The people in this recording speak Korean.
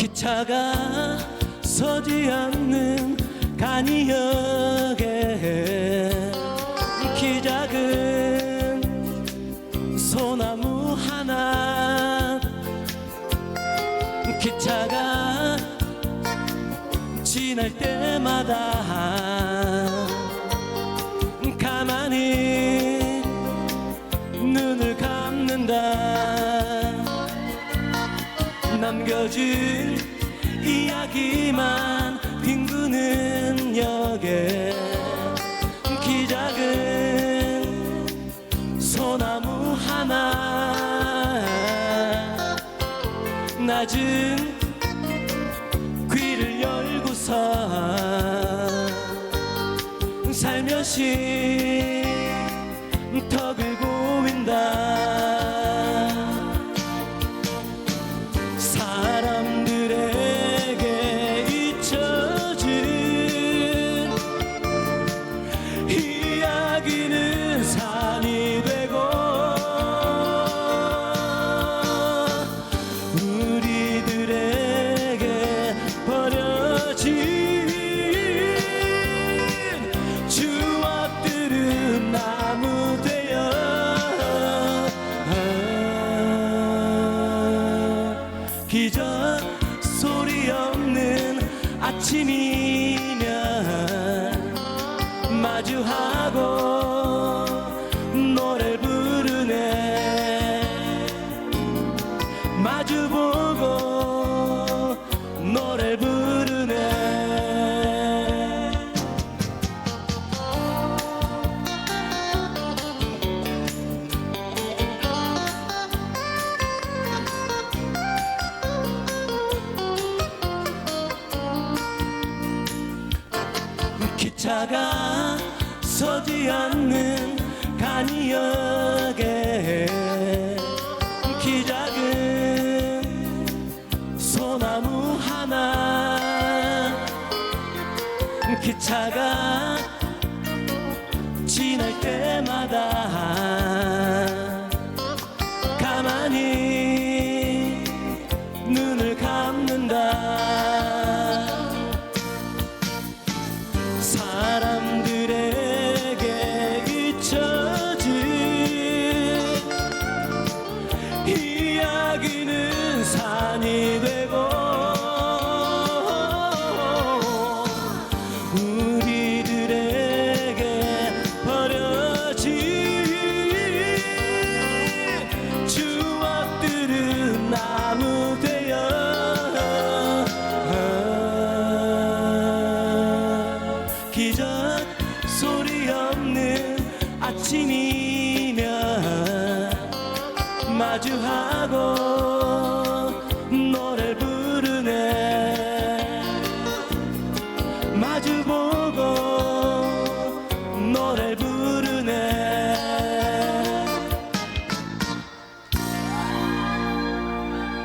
기차가 서지 않는 간이역에 키 작은 소나무 하나. 기차가 지날 때마다 남겨진 이야기만 빈구는 역에 키 작은 소나무 하나 낮은 귀를 열고서 살며시 턱을 아침이 기차가 서지 않는 간이역에 키 작은 소나무 하나 기차가 지날 때마다 가만히 눈을 감는다. 사 마주하고